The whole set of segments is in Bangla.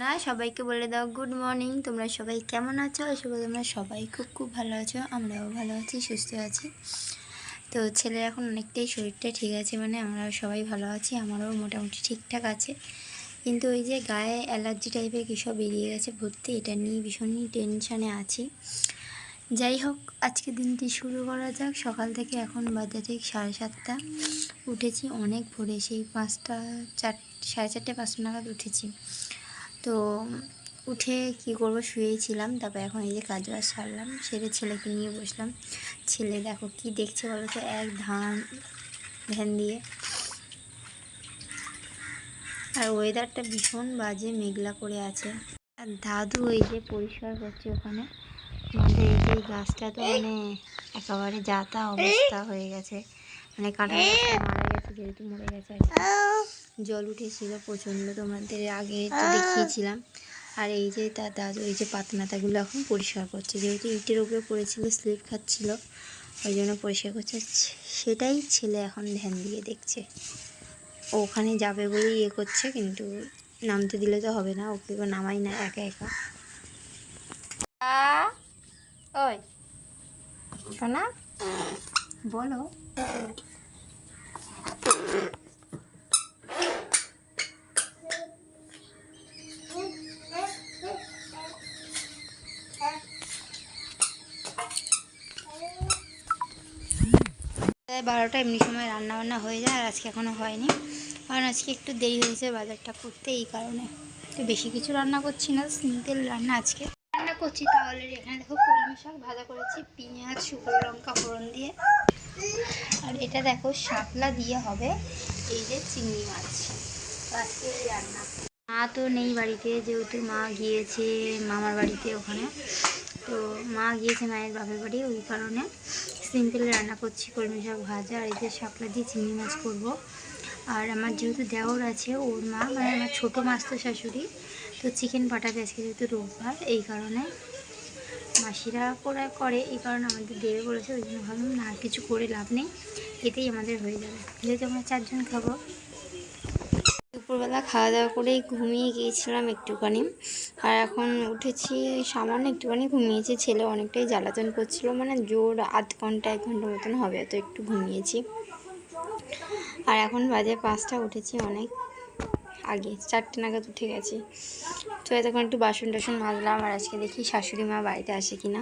না, সবাইকে বলে দাও গুড মর্নিং তোমরা সবাই কেমন আছো? করি তোমরা সবাই খুব খুব ভালো আছো। আমরাও ভালো আছি, সুস্থ আছি। তো ছেলের এখন অনেকটাই শরীরটা ঠিক আছে মানে আমরা সবাই ভালো আছি, আমারও মোটামুটি ঠিকঠাক আছে। কিন্তু ওই যে গায়ে অ্যালার্জি টাইপের কী সব বেরিয়ে গেছে ভর্তি, এটা নিয়ে ভীষণই টেনশানে আছি। যাই হোক, আজকে দিনটি শুরু করা যাক। সকাল থেকে এখন বাজে ঠিক সাড়ে সাতটা। উঠেছি অনেক ভোরে, সেই পাঁচটা, চার, সাড়ে চারটে, পাঁচটা নাগাদ উঠেছি। তো উঠে কি করব? শুয়েছিলাম। তারপর এখন এই যে কাজ বাজ সারলাম। সেরে ছেলেকে নিয়ে বসলাম। ছেলে দেখো কি দেখছে বলো তো? এক ধান ধ্যান দিয়ে। আর ওয়েদারটা ভীষণ বাজে, মেঘলা করে আছে। আর দাদু এই যে পরিষ্কার করছে ওখানে। আমাদের এই যে গাছটা তো মানে একেবারে যাতা অবস্থা হয়ে গেছে। মানে কাঁটা মারা গেছে, যেহেতু মরে গেছে আর। জল উঠেছিল প্রচণ্ড তোমাদের আগে তো দেখিয়েছিলাম। আর এই যে তার দাদু এই যে পাতনাতাগুলো এখন পরিষ্কার করছে যেহেতু ইটের উপরে পড়েছিল স্লিপ খাচ্ছিল ওই জন্য পরিষ্কার করছে। সেটাই ছেলে এখন ধ্যান দিয়ে দেখছে। ওখানে যাবে বলেই ইয়ে করছে কিন্তু নামতে দিলে তো হবে না ওকে নামাই না একা একা। ওই সোনা বলো। বারোটা এমনি সময় রান্না বান্না হয়ে যায় আর আজকে এখনও হয়নি। কারণ আজকে একটু দেরি হয়েছে বাজারটা করতে এই কারণে। তো বেশি কিছু রান্না করছি না সিম্পল রান্না আজকে। রান্না করছি তাহলে এখানে দেখো কলমি শাক ভাজা করেছি, পেঁয়াজ, শুকনো লঙ্কা, ফোড়ন দিয়ে। আর এটা দেখো শাপলা দিয়ে হবে, এই যে চিংড়ি মাছ। আজকে এই রান্না। মা তো নেই বাড়িতে, যেহেতু মা গিয়েছে মামার বাড়িতে ওখানে। তো মা গিয়েছে মায়ের বাপের বাড়ি, ওই কারণে সিম্পল রান্না করছি, কলমি শাক ভাজা, আর এই যে শাপলা দিয়ে চিংড়ি মাছ করব। আর আমার যেহেতু দেওর আছে, ওর মা মানে আমার ছোটো মাছ তো শাশুড়ি, তো চিকেন পাঠাবে আজকে যেহেতু রোববার, এই কারণে মাসিরা করে করে, এই কারণে আমাদের দেবে বলেছে, ওই জন্য ভাবলাম না কিছু করে লাভ নেই, এতেই আমাদের হয়ে যাবে। যেহেতু আমরা চারজন খাব। দুপুরবেলা খাওয়া দাওয়া করেই ঘুমিয়ে গিয়েছিলাম একটুখানি। আর এখন উঠেছি, সামান্য একটুখানি ঘুমিয়েছি, ছেলে অনেকটাই জ্বালাতন করছিল মানে জোর আধ ঘণ্টা, এক ঘণ্টা মতন হবে, তো একটু ঘুমিয়েছি। আর এখন বাজে পাঁচটা, উঠেছি অনেক আগে, চারটে নাগাদ উঠে গেছি। তো এতক্ষণ একটু বাসন টাসন মাজলাম, আর আজকে দেখি শাশুড়ি মা বাড়িতে আসে কি না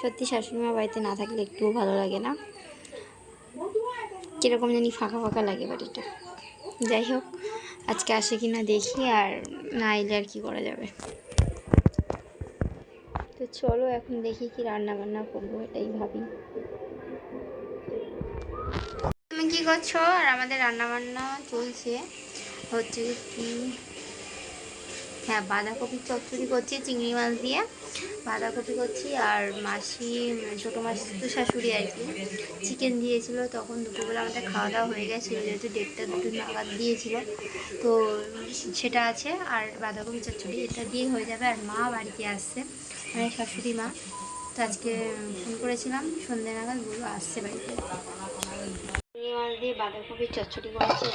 সত্যি শাশুড়ি মা বাড়িতে না থাকলে একটুও ভালো লাগে না। কীরকম জানি ফাঁকা ফাঁকা লাগে বাড়িটা। যাই হোক আজকে আসে কি না দেখি আর না এলে আর কী করা যাবে। তো চলো এখন দেখি কি রান্না বান্না করব, এটাই ভাবি। তুমি কি করছ? আর আমাদের রান্না বান্না চলছে। হচ্ছে কি হ্যাঁ বাঁধাকপির চচ্চড়ি করছি, চিংড়ি মাছ দিয়ে। বাঁধাকপি করছি আর মাসি, ছোটো মাসি তো শাশুড়ি আর কি। চিকেন দিয়েছিল, তখন দুপুরবেলা আমাদের খাওয়া দাওয়া হয়ে গেছিল যেহেতু দেড়টা, দুটো নাগাদ দিয়েছিল। তো সেটা আছে, আর বাঁধাকপি চচ্চড়ি এটা দিয়ে হয়ে যাবে। আর মা বাড়িতে আসছে মানে শাশুড়ি মা। তো আজকে ফোন করেছিলাম সন্ধ্যে নাগাদ বলব আসছে বাড়িতে। চিংড়ি মাছ দিয়ে বাঁধাকপির চচ্চড়ি করেছে।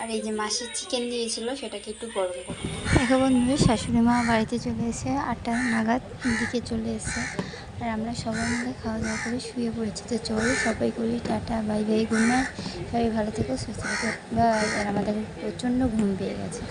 আর এই যে মাসির চিকেন দিয়েছিল, সেটাকে একটু গরম করে দেখো বন্ধু, শাশুড়ি মা বাড়িতে চলে এসে আটটা নাগাদ দিকে চলে এসে আর আমরা সবাই মিলে খাওয়া দাওয়া করে শুয়ে পড়েছি। তো চলো সবাই করি টাটা, বাই বাই, গুড সবাই ভালো থেকো, সুস্থ থেকো। বা আর আমাদের প্রচণ্ড ঘুম পেয়ে গেছে।